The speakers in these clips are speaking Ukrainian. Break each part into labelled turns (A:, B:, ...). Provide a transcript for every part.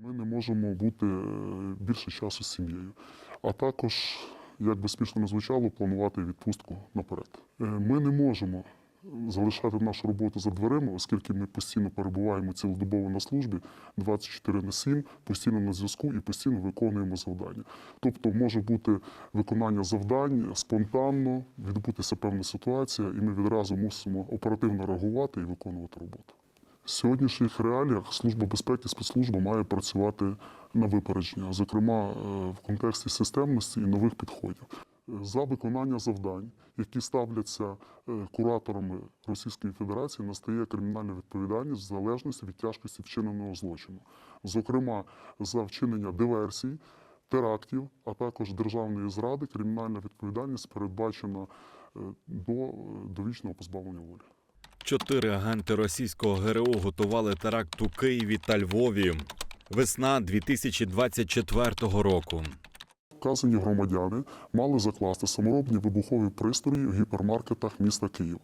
A: Ми не можемо бути е, більше часу з сім'єю, а також, як би смішно не звучало, планувати відпустку наперед. Е, Ми не можемо залишати нашу роботу за дверима, оскільки ми постійно перебуваємо цілодобово на службі 24 на 7, постійно на зв'язку і постійно виконуємо завдання. Тобто може бути виконання завдань спонтанно, відбутися певна ситуація, і ми відразу мусимо оперативно реагувати і виконувати роботу. Сьогоднішніх реаліях Служба безпеки спецслужба має працювати на випередження, зокрема е, в контексті системності і нових підходів. За виконання завдань, які ставляться е, кураторами Російської Федерації, настає кримінальна відповідальність в залежності від тяжкості вчиненого злочину, зокрема за вчинення диверсій, терактів, а також державної зради, кримінальна відповідальність передбачена е, до довічного позбавлення волі.
B: Чотири агенти російського ГРУ готували теракт у Києві та Львові. Весна 2024 року.
A: Вказані громадяни мали закласти саморобні вибухові пристрої в гіпермаркетах міста Києва.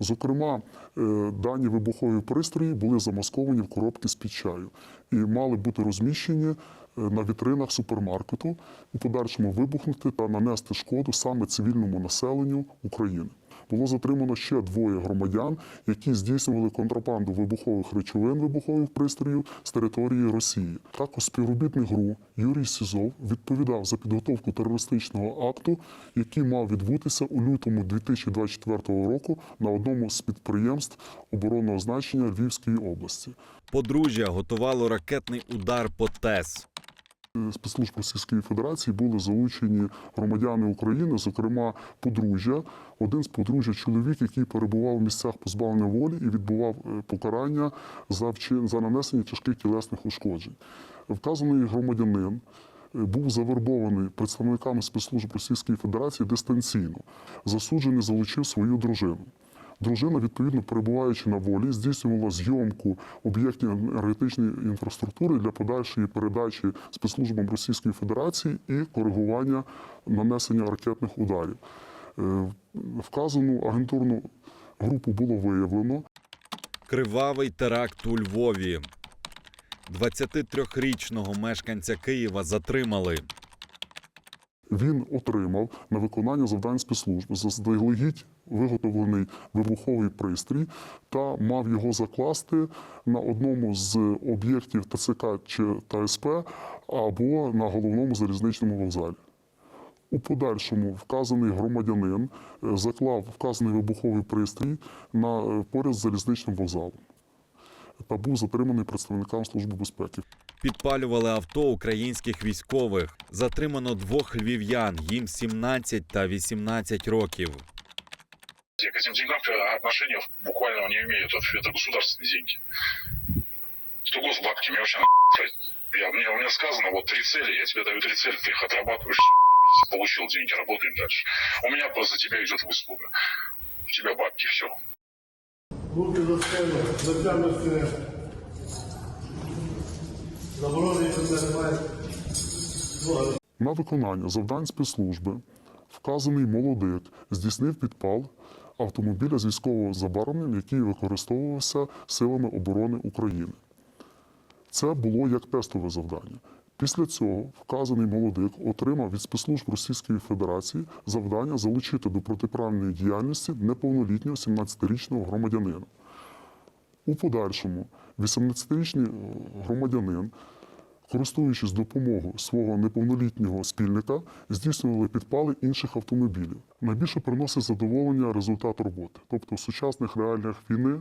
A: Зокрема, е, дані вибухові пристрої були замасковані в коробки з-під чаю і мали бути розміщені е, на вітринах супермаркету, у подальшому вибухнути та нанести шкоду саме цивільному населенню України. Було затримано ще двоє громадян, які здійснювали контрабанду вибухових речовин вибухових пристроїв з території Росії. Також співробітник ГРУ Юрій Сізов відповідав за підготовку терористичного акту, який мав відбутися у лютому 2024 року на одному з підприємств оборонного значення Львівської області.
B: Подружжя готувало ракетний удар по ТЕС.
A: Спецслужб Російської Федерації були залучені громадяни України, зокрема подружжя. Один з подружжя чоловік, який перебував в місцях позбавлення волі і відбував е, покарання за вчин за нанесення тяжких тілесних ушкоджень. Вказаний громадянин. е, Був завербований представниками спецслужб Російської Федерації дистанційно. Засуджений залучив свою дружину. Дружина, відповідно, перебуваючи на волі, здійснювала зйомку об'єктів енергетичної інфраструктури для подальшої передачі спецслужбам Російської Федерації і коригування нанесення ракетних ударів. Е, Вказану агентурну групу було виявлено.
B: Кривавий теракт у Львові. 23-річного мешканця Києва затримали.
A: Він отримав на виконання завдань спецслужб заздалегідь виготовлений вибуховий пристрій та мав його закласти на одному з об'єктів ТЦК чи ТСП або на головному залізничному вокзалі. У подальшому вказаний громадянин е, заклав вказаний вибуховий пристрій на е, поряд з залізничним вокзалом та був затриманий представникам Служби безпеки.
B: Підпалювали авто українських військових. Затримано двох львів'ян, їм 17 та 18 років.
C: Я к этим деньгам э, отношения буквально не имеют. Это это государственные деньги. Это госбабки, мне вообще на***ь. я, мне, мне сказано, вот три цели, я тебе даю три цели, ты их отрабатываешь, получил деньги, работаем дальше. У меня просто тебя идет выслуга. У тебя бабки, все.
D: Руки за спину, затягнути заборони немає. Ноги.
A: На виконання завдань спецслужби вказаний молодик здійснив підпал автомобіля з військового забарвленням, який використовувався силами оборони України. Це було як тестове завдання. Після цього вказаний молодик отримав від спецслужб Російської Федерації завдання залучити до протиправної діяльності неповнолітнього 17-річного громадянина. У подальшому 18-річний е, громадянин, користуючись допомогою свого неповнолітнього спільника, здійснювали підпали інших автомобілів. Найбільше приносить задоволення результат роботи. Тобто в сучасних реаліях війни,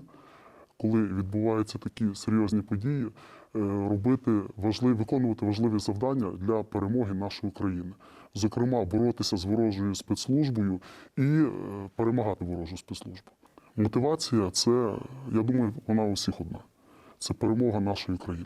A: коли відбуваються такі серйозні події, робити важливі, виконувати важливі завдання для перемоги нашої країни. Зокрема, боротися з ворожою спецслужбою і е, перемагати ворожу спецслужбу. Мотивація це, я думаю, вона у всіх одна. Це перемога нашої країни.